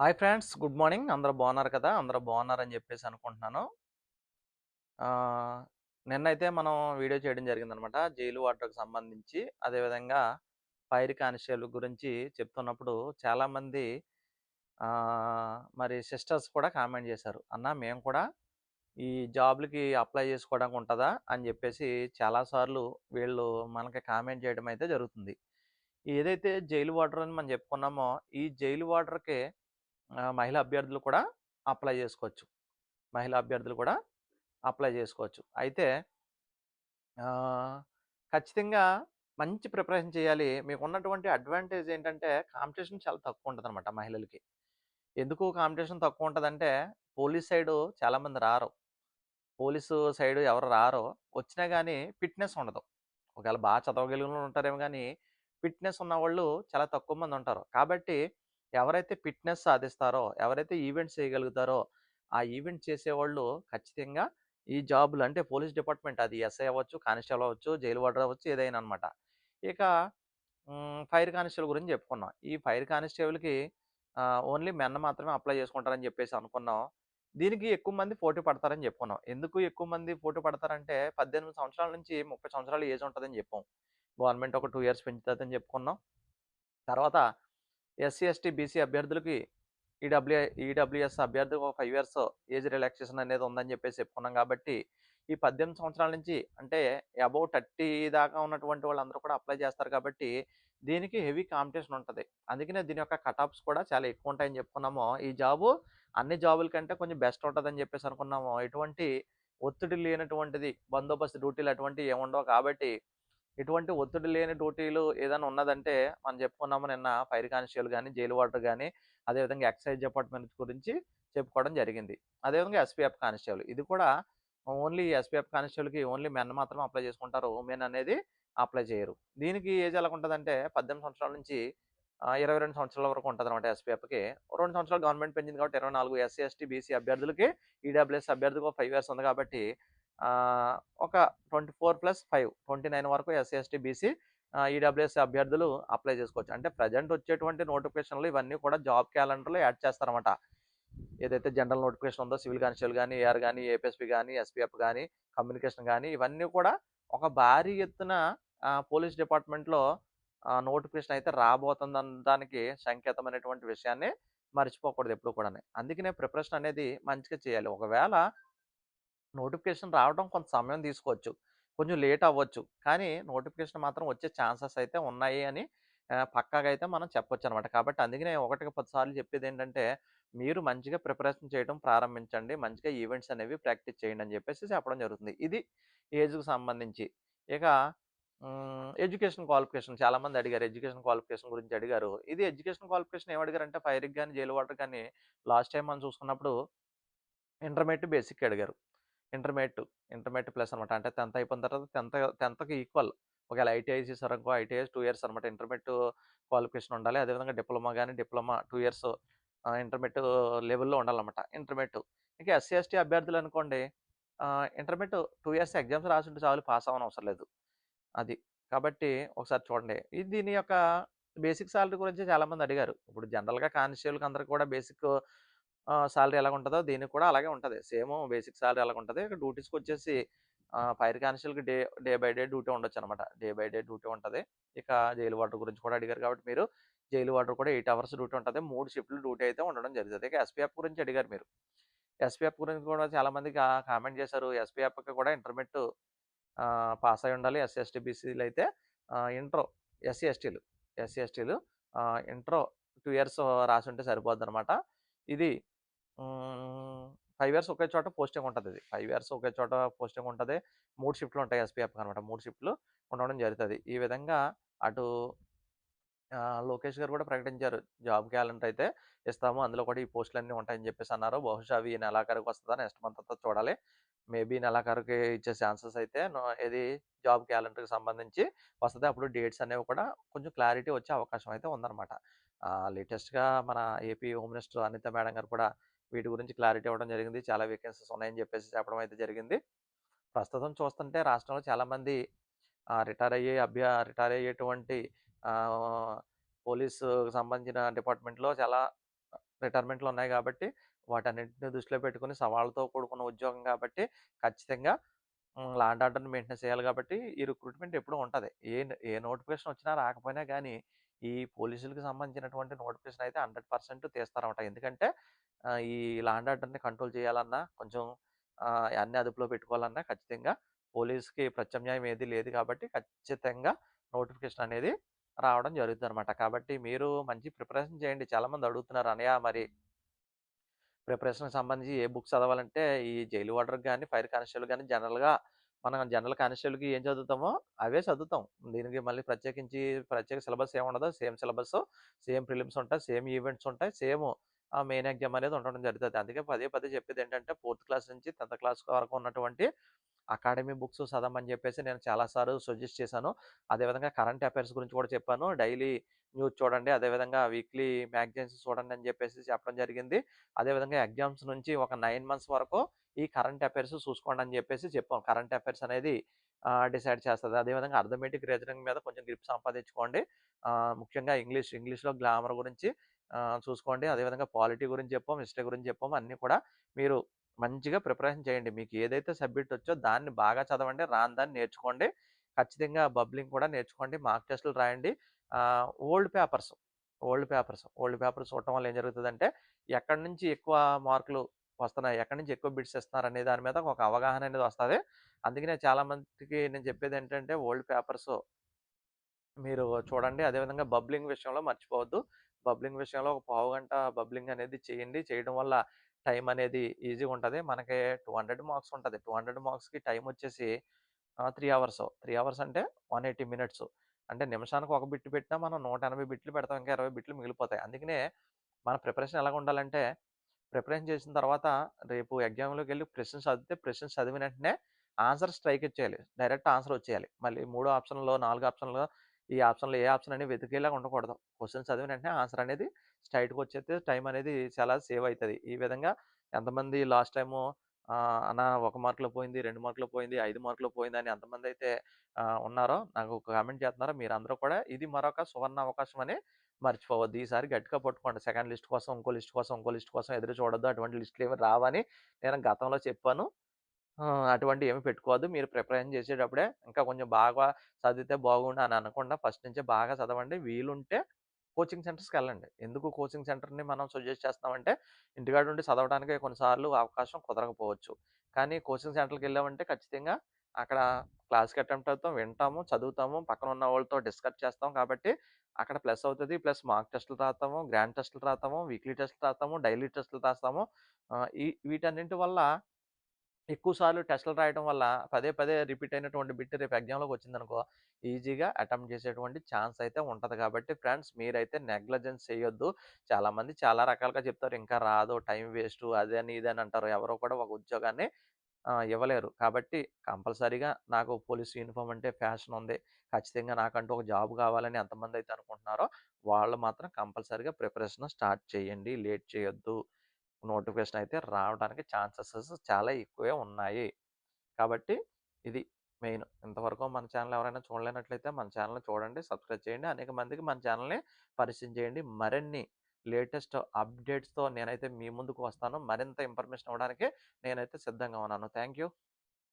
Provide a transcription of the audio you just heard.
Hi friends good morning అందరూ బాగున్నారు కదా అందరూ బాగున్నారని చెప్పేసి అనుకుంటున్నాను నిన్నైతే మనం వీడియో చేయడం జరిగిందనమాట. జైలు వాటర్‌కి సంబంధించి. అదేవిధంగా ఫైర్ కానిస్టేబుల్ గురించి చెప్తున్నప్పుడు చాలామంది మరి సిస్టర్స్ కూడా కామెంట్ చేశారు. అన్న మేము కూడా ఈ జాబ్‌లకి అప్లై చేసుకోవడానికి ఉంటుందా అని చెప్పేసి చాలా సార్లు వీళ్ళు మనకి కామెంట్ చేయడం అయితే జరుగుతుంది. ఏదైతే జైలు వాటర్ అని మనం చెప్పుకున్నామో, ఈ జైలు వాటర్‌కి మహిళా అభ్యర్థులు కూడా అప్లై చేసుకోవచ్చు. మహిళా అభ్యర్థులు కూడా అప్లై చేసుకోవచ్చు. అయితే ఖచ్చితంగా మంచి ప్రిపరేషన్ చేయాలి. మీకు ఉన్నటువంటి అడ్వాంటేజ్ ఏంటంటే కాంపిటీషన్ చాలా తక్కువ ఉంటుంది అనమాట మహిళలకి. ఎందుకు కాంపిటీషన్ తక్కువ ఉంటుందంటే పోలీస్ సైడు చాలామంది రారు. పోలీసు సైడు ఎవరు రారో, వచ్చినా కానీ ఫిట్‌నెస్ ఉండదు. ఒకవేళ బాగా చదవగలిగిన ఉంటారేమో కానీ ఫిట్‌నెస్ ఉన్నవాళ్ళు చాలా తక్కువ మంది ఉంటారు. కాబట్టి ఎవరైతే ఫిట్‌నెస్ సాధిస్తారో, ఎవరైతే ఈవెంట్స్ చేయగలుగుతారో, ఆ ఈవెంట్ చేసేవాళ్ళు ఖచ్చితంగా ఈ జాబ్‌లు అంటే పోలీస్ డిపార్ట్‌మెంట్ అది ఎస్ఐ అవ్వచ్చు, కానిస్టేబుల్ అవ్వచ్చు, జైలు వార్డర్ అవ్వచ్చు ఏదైనా అనమాట. ఇక ఫైర్ కానిస్టేబుల్ గురించి చెప్పుకున్నాం. ఈ ఫైర్ కానిస్టేబుల్‌కి ఓన్లీ మెన్ మాత్రమే అప్లై చేసుకుంటారని చెప్పేసి అనుకున్నాం. దీనికి ఎక్కువ మంది పోటీ పడతారని చెప్పుకున్నాం. ఎందుకు ఎక్కువ మంది పోటీ పడతారంటే 18 సంవత్సరాల నుంచి ముప్పై సంవత్సరాలు ఏజ్ ఉంటుందని చెప్పాం. గవర్నమెంట్ ఒక టూ ఇయర్స్ పెంచుతుందని చెప్పుకున్నాం. తర్వాత ఎస్సీ, ఎస్టీ, బీసీ అభ్యర్థులకి ఈడబ్ల్యూ ఈడబ్ల్యూఎస్ అభ్యర్థులకు ఒక ఫైవ్ ఇయర్స్ ఏజ్ రిలాక్సేషన్ అనేది ఉందని చెప్పేసి చెప్పుకున్నాం కాబట్టి, ఈ 18 సంవత్సరాల నుంచి అంటే అబోవ్ 30 దాకా ఉన్నటువంటి వాళ్ళందరూ కూడా అప్లై చేస్తారు కాబట్టి, దీనికి హెవీ కాంపిటీషన్ ఉంటుంది అందుకనే దీని యొక్క కటాప్స్ కూడా చాలా ఎక్కువ ఉంటాయని చెప్పుకున్నాము. ఈ జాబు అన్ని జాబుల కంటే కొంచెం బెస్ట్ ఉంటుందని చెప్పేసి అనుకున్నాము. ఎటువంటి ఒత్తిడి లేనటువంటిది బందోబస్తు డ్యూటీలు అటువంటివి ఏముండవు కాబట్టి, ఎటువంటి ఒత్తిడి లేని డ్యూటీలు ఏదైనా ఉన్నదంటే మనం చెప్పుకున్నాము నిన్న ఫైర్ కానిస్టేబుల్ కానీ జైలు వాటర్ కానీ అదేవిధంగా ఎక్సైజ్ డిపార్ట్‌మెంట్ గురించి చెప్పుకోవడం జరిగింది. అదేవిధంగా ఎస్‌పీఎఫ్ కానిస్టేబుల్ ఇది కూడా ఓన్లీ ఎస్‌పీఎఫ్ కానిస్టేబుల్‌కి ఓన్లీ మెన్ మాత్రం అప్లై చేసుకుంటారు. ఉమెన్ అనేది అప్లై చేయరు. దీనికి ఏజ్ ఎలాగుంటదంటే 18 సంవత్సరాల నుంచి ఇరవై రెండు సంవత్సరాల వరకు ఉంటదనమాట ఎస్‌పీఎఫ్‌కి. రెండు సంవత్సరాలు గవర్నమెంట్ పెంచింది కాబట్టి 24 ఎస్సీ, ఎస్టీ, బీసీ అభ్యర్థులకి ఈడబ్ల్యూఎస్ అభ్యర్థికి ఫైవ్ ఇయర్స్ ఉంది కాబట్టి ఒక twenty four plus five twenty nine వరకు ఎస్సీఎస్టీ బీసీ ఈడబ్ల్యూఎస్సీ అభ్యర్థులు అప్లై చేసుకోవచ్చు. అంటే ప్రెజెంట్ వచ్చేటువంటి నోటిఫికేషన్‌లు ఇవన్నీ కూడా జాబ్ క్యాలెండర్‌లో యాడ్ చేస్తారన్నమాట ఏదైతే జనరల్ నోటిఫికేషన్ ఉందో సివిల్ కానిస్టేబుల్ కానీ ఏఆర్ కానీ ఏపీఎస్‌పీ కానీ ఎస్‌పీఎఫ్ కానీ కమ్యూనికేషన్ కానీ ఇవన్నీ కూడా ఒక భారీ ఎత్తున పోలీస్ డిపార్ట్‌మెంట్‌లో నోటిఫికేషన్ అయితే రాబోతుందనడానికి సంకేతమైనటువంటి విషయాన్ని మర్చిపోకూడదు ఎప్పుడు కూడా అందుకనే ప్రిపరేషన్ అనేది మంచిగా చేయాలి. ఒకవేళ నోటిఫికేషన్ రావడం కొంత సమయం తీసుకోవచ్చు. కొంచెం లేట్ అవ్వచ్చు. కానీ నోటిఫికేషన్ మాత్రం వచ్చే ఛాన్సెస్ అయితే ఉన్నాయి అని పక్కాగా అయితే మనం చెప్పొచ్చు అనమాట కాబట్టి అందుకనే ఒకటికి పది సార్లు చెప్పేదేంటంటే, మీరు మంచిగా ప్రిపరేషన్ చేయడం ప్రారంభించండి. మంచిగా ఈవెంట్స్ అనేవి ప్రాక్టీస్ చేయండి అని చెప్పేసి చెప్పడం జరుగుతుంది. ఇది ఏజ్‌కి సంబంధించి. ఇక ఎడ్యుకేషన్ క్వాలిఫికేషన్ చాలామంది అడిగారు. ఎడ్యుకేషన్ క్వాలిఫికేషన్ గురించి అడిగారు. ఇది ఎడ్యుకేషన్ క్వాలిఫికేషన్ ఏమడిగారంటే ఫైర్‌కి కానీ జైల్ వాటర్ కానీ లాస్ట్ టైం మనం చూసుకున్నప్పుడు ఇంటర్మీడియట్ బేసిక్ అడిగారు. ఇంటర్మీడియట్ ఇంటర్మీడియట్ ప్లస్ అనమాట. అంటే 10థ్ అయిపోయిన తర్వాత 10థ్ 10థ్‌కి ఈక్వల్. ఒకవేళ ఐటీఐ చేశారనుకో ఐటీఐ 2 ఇయర్స్ అనమాట. ఇంటర్మీడియట్ క్వాలిఫికేషన్ ఉండాలి. అదేవిధంగా డిప్లొమా కానీ డిప్లొమా టూ ఇయర్స్ ఇంటర్మీడియట్ లెవెల్‌లో ఉండాలన్నమాట. ఇంటర్మీడియట్ ఇంకా ఎస్సీ, ఎస్టీ అభ్యర్థులు అనుకోండి ఇంటర్మీడియట్ టూ ఇయర్స్ ఎగ్జామ్స్ రాసుంటే చాలు పాస్ అవ్వనవసరం లేదు. అది. కాబట్టి ఒకసారి చూడండి. ఇది దీని యొక్క బేసిక్ సాలరీ గురించి చాలామంది అడిగారు. ఇప్పుడు జనరల్‌గా కానిస్టేబుల్‌కి అందరికి కూడా బేసిక్ శాలరీ ఎలా ఉంటుందో దీనికి కూడా అలాగే ఉంటుంది. సేమ్ బేసిక్ సాలరీ ఉంటుంది ఇక్కడ డ్యూటీస్కి వచ్చేసి fire కానిస్టేబుల్‌కి day day by day duty ఉండొచ్చు అనమాట డే బై డే డ్యూటీ ఉంటుంది. ఇక జైలు వాటర్ గురించి కూడా అడిగారు కాబట్టి మీరు జైలు వాటర్ కూడా ఎయిట్ అవర్స్ డ్యూటీ ఉంటుంది. మూడు షిఫ్ట్‌లు డ్యూటీ అయితే ఉండడం జరుగుతుంది. ఇక ఎస్‌పీఎఫ్ గురించి అడిగారు మీరు. ఎస్‌పీఎఫ్ గురించి కూడా చాలామందికి కామెంట్ చేశారు. ఎస్‌పీఎఫ్‌కి కూడా ఇంటర్మీడియట్ పాస్ అయ్యి ఉండాలి. ఎస్సీ, ఎస్టీ, బీసీలు అయితే ఇంట్రో ఎస్సీ, ఎస్టీలు ఎస్సీ, ఎస్టీలు ఇంట్రో టూ ఇయర్స్ రాసి ఉంటే సరిపోద్ది అనమాట ఇది ఫైవ్ ఇయర్స్ ఒకే చోట పోస్టింగ్ ఉంటుంది ఫైవ్ ఇయర్స్ ఒకే చోట పోస్టింగ్ ఉంటుంది మూడు షిఫ్ట్‌లు ఉంటాయి ఎస్పీఎఫ్ అనమాట. మూడు షిఫ్ట్‌లు ఉండడం జరుగుతుంది ఈ విధంగా అటు లోకేష్ గారు కూడా ప్రకటించారు. జాబ్ క్యాలెండర్ అయితే ఇస్తాము. అందులో కూడా ఈ పోస్టులన్నీ ఉంటాయని చెప్పేసి అన్నారు. బహుశా అవి నెలాఖరుకు వస్తుందా నెక్స్ట్ మంత్ అంతా చూడాలి. మేబీ నెలాఖరుకి ఇచ్చే ఛాన్సెస్ అయితే ఇది జాబ్ క్యాలెండర్‌కి సంబంధించి వస్తుంది అప్పుడు డేట్స్ అనేవి కూడా కొంచెం క్లారిటీ వచ్చే అవకాశం అయితే ఉందన్నమాట లేటెస్ట్‌గా మన AP home minister Anitha madam గారు కూడా వీటి గురించి క్లారిటీ ఇవ్వడం జరిగింది. చాలా వేకెన్సీస్ ఉన్నాయని చెప్పేసి చెప్పడం అయితే జరిగింది. ప్రస్తుతం చూస్తుంటే రాష్ట్రంలో చాలామంది రిటైర్ అయ్యే అభ్య రిటైర్ అయ్యేటువంటి పోలీసుకు సంబంధించిన డిపార్ట్మెంట్‌లో చాలా రిటైర్మెంట్లు ఉన్నాయి కాబట్టి వాటన్నింటిని దృష్టిలో పెట్టుకుని సవాళ్ళతో కూడుకున్న ఉద్యోగం కాబట్టి ఖచ్చితంగా లాండ్ ఆర్డర్‌ని మెయింటైన్ చేయాలి కాబట్టి ఈ రిక్రూట్‌మెంట్ ఎప్పుడూ ఉంటుంది ఏ ఏ నోటిఫికేషన్ వచ్చినా రాకపోయినా కానీ ఈ పోలీసులకు సంబంధించినటువంటి నోటిఫికేషన్ అయితే 100% తీస్తారన్నమాట. ఎందుకంటే ఈ ల్యాండ్ ఆర్డర్‌ని కంట్రోల్ చేయాలన్నా, కొంచెం అన్ని అదుపులో పెట్టుకోవాలన్నా ఖచ్చితంగా పోలీస్‌కి ప్రత్యామ్నాయం ఏది లేదు కాబట్టి ఖచ్చితంగా నోటిఫికేషన్ అనేది రావడం జరుగుతుంది అనమాట కాబట్టి మీరు మంచి ప్రిపరేషన్ చేయండి. చాలామంది అడుగుతున్నారు, అనయా మరి" ప్రిపరేషన్‌కి సంబంధించి ఏ బుక్స్ చదవాలంటే ఈ జైలు వార్డర్‌కి కానీ ఫైర్ కానిస్టేబుల్ కానీ జనరల్‌గా మనం జనరల్ కానిస్టేబుల్‌కి ఏం చదువుతామో అవే చదువుతాం. దీనికి మళ్ళీ ప్రత్యేకించి ప్రత్యేక సిలబస్ ఏమి ఉండదు సేమ్ సిలబస్, సేమ్ ప్రిలిమ్స్ ఉంటాయి, సేమ్ ఈవెంట్స్ ఉంటాయి, సేమ్ మెయిన్ ఎగ్జామ్ అనేది ఉండడం జరుగుతుంది అందుకే పదే పదే చెప్పేది ఏంటంటే ఫోర్త్ క్లాస్ నుంచి 10థ్ క్లాస్ వరకు ఉన్నటువంటి అకాడమీ బుక్స్ చదవమని చెప్పేసి నేను చాలా సార్లు సజెస్ట్ చేశాను. అదేవిధంగా కరెంట్ అఫైర్స్ గురించి కూడా చెప్పాను. డైలీ న్యూస్ చూడండి. అదేవిధంగా వీక్లీ మ్యాగజైన్స్ చూడండి అని చెప్పేసి చెప్పడం జరిగింది. అదేవిధంగా ఎగ్జామ్స్ నుంచి ఒక నైన్ మంత్స్ వరకు ఈ కరెంట్ అఫైర్స్ చూసుకోండి అని చెప్పేసి చెప్పాం. కరెంట్ అఫైర్స్ అనేది డిసైడ్ చేస్తుంది అదేవిధంగా అర్థమెటిక్ రీజనింగ్ మీద కొంచెం గ్రిప్ సంపాదించుకోండి. ముఖ్యంగా ఇంగ్లీష్, ఇంగ్లీష్‌లో గ్లామర్ గురించి చూసుకోండి. అదేవిధంగా పాలిటీ గురించి చెప్పాం, హిస్టరీ గురించి చెప్పాము. అన్నీ కూడా మీరు మంచిగా ప్రిపరేషన్ చేయండి. మీకు ఏదైతే సబ్జెక్ట్ వచ్చో దాన్ని బాగా చదవండి. రాని దాన్ని నేర్చుకోండి. ఖచ్చితంగా బబ్లింగ్ కూడా నేర్చుకోండి. మార్క్ టెస్ట్‌లు రాయండి. Old papers, old papers, old papers చూడటం వల్ల ఏం జరుగుతుందంటే ఎక్కడి నుంచి ఎక్కువ మార్కులు వస్తున్నాయి, ఎక్కడి నుంచి ఎక్కువ బిడ్స్ ఇస్తున్నారు అనే దాని మీద ఒక అవగాహన అనేది వస్తుంది అందుకనే చాలా మందికి నేను చెప్పేదేంటంటే ఓల్డ్ పేపర్స్ మీరు చూడండి. అదేవిధంగా బబ్లింగ్ విషయంలో మర్చిపోవద్దు. బబ్లింగ్ విషయంలో ఒక పావు గంట బబ్లింగ్ అనేది చేయండి. చేయడం వల్ల టైం అనేది ఈజీగా ఉంటుంది మనకి 200 మార్క్స్ ఉంటుంది టూ హండ్రెడ్ మార్క్స్‌కి టైం వచ్చేసి త్రీ అవర్స్. త్రీ అవర్స్ అంటే 180 మినిట్స్. అంటే నిమిషానికి ఒక బిట్ పెట్టినా మనం 180 బిట్లు పెడతాం. ఇంకా 20 బిట్లు మిగిలిపోతాయి. అందుకనే మన ప్రిపరేషన్ ఎలాగ ఉండాలంటే ప్రిపరేషన్ చేసిన తర్వాత రేపు ఎగ్జామ్‌లోకెళ్ళి ప్రశ్న చదివితే ప్రశ్న చదివిన వెంటనే ఆన్సర్ స్ట్రైక్ ఇచ్చేయాలి. డైరెక్ట్ ఆన్సర్ వచ్చేయాలి. మళ్ళీ మూడో ఆప్షన్‌లో, నాలుగు ఆప్షన్‌లో ఈ ఆప్షన్‌లో ఏ ఆప్షన్ అనేది వెతికేలాగా ఉండకూడదు. క్వశ్చన్ చదివిన వెంటనే ఆన్సర్ అనేది స్ట్రైట్గా వచ్చేస్తే టైం అనేది చాలా సేవ్ అవుతుంది ఈ విధంగా ఎంతమంది లాస్ట్ టైము అన్న ఒక మార్క్‌లో పోయింది, రెండు మార్కులో పోయింది, ఐదు మార్కులో పోయింది అని ఎంతమంది అయితే ఉన్నారో నాకు కామెంట్ చేస్తున్నారో మీరు అందరూ కూడా ఇది మరొక సువర్ణ అవకాశం అని మర్చిపోవద్దు. ఈసారి గట్టిగా పట్టుకోండి. సెకండ్ లిస్ట్ కోసం, ఇంకో లిస్ట్ కోసం, ఇంకో లిస్ట్ కోసం ఎదురు చూడొద్దు. అటువంటి లిస్టులు ఏమి రావని నేను గతంలో చెప్పాను. అటువంటి అటువంటివి ఏమి పెట్టుకోవద్దు. మీరు ప్రిపరేషన్ చేసేటప్పుడే ఇంకా కొంచెం బాగా చదివితే బాగుండు అని అనకుండా ఫస్ట్ నుంచే బాగా చదవండి. వీలుంటే కోచింగ్ సెంటర్స్‌కెళ్ళండి. ఎందుకు కోచింగ్ సెంటర్‌ని మనం సజెస్ట్ చేస్తున్నామంటే ఇంటికాడ ఉండి చదవడానికి కొన్నిసార్లు అవకాశం కుదరకపోవచ్చు. కానీ కోచింగ్ సెంటర్‌లకెళ్ళామంటే ఖచ్చితంగా అక్కడ క్లాస్‌కి అటెంప్ట్ అవుతాం, వింటాము, చదువుతాము, పక్కన ఉన్న వాళ్ళతో డిస్కస్ చేస్తాం కాబట్టి అక్కడ ప్లస్ అవుతది. ప్లస్ మార్క్ టెస్ట్‌లు రాస్తాము, గ్రాండ్ టెస్ట్‌లు రాస్తాము, వీక్లీ టెస్ట్‌లు రాస్తాము, డైలీ టెస్ట్‌లు రాస్తాము. ఆహ్, ఈ వీటన్నింటి వల్ల ఎక్కువసార్లు టెస్ట్‌లు రాయడం వల్ల పదే పదే రిపీట్ అయినటువంటి బిట్ రేపు ఎగ్జామ్‌లోకి వచ్చిందనుకో ఈజీగా అటెంప్ట్ చేసేటువంటి ఛాన్స్ అయితే ఉంటుంది కాబట్టి ఫ్రెండ్స్ మీరైతే నెగ్లజెన్స్ చేయొద్దు. చాలామంది చాలా రకాలుగా చెప్తారు. ఇంకా రాదు, టైం వేస్టు అదని ఇదని అంటారు. ఎవరో కూడా ఒక ఉద్యోగాన్ని ఇవ్వలేరు. కాబట్టి కంపల్సరీగా నాకు పోలీస్ యూనిఫార్మ్ అంటే ఫ్యాషన్ ఉంది. ఖచ్చితంగా నాకంటూ ఒక జాబ్ కావాలని ఎంతమంది అయితే అనుకుంటున్నారో వాళ్ళు మాత్రం కంపల్సరీగా ప్రిపరేషన్ స్టార్ట్ చేయండి. లేట్ చేయొద్దు. నోటిఫికేషన్ అయితే రావడానికి ఛాన్సెస్ చాలా ఎక్కువే ఉన్నాయి. కాబట్టి ఇది మెయిన్. ఇంతవరకు మన ఛానల్ ఎవరైనా చూడలేనట్లయితే మన ఛానల్‌ని చూడండి, సబ్స్క్రైబ్ చేయండి. అనేక మందికి మన ఛానల్‌ని పరిచయం చేయండి. మరిన్ని లేటెస్ట్ అప్డేట్స్‌తో నేనైతే మీ ముందుకు వస్తాను. మరింత ఇన్ఫర్మేషన్ ఇవ్వడానికి నేనైతే సిద్ధంగా ఉన్నాను. Thank you.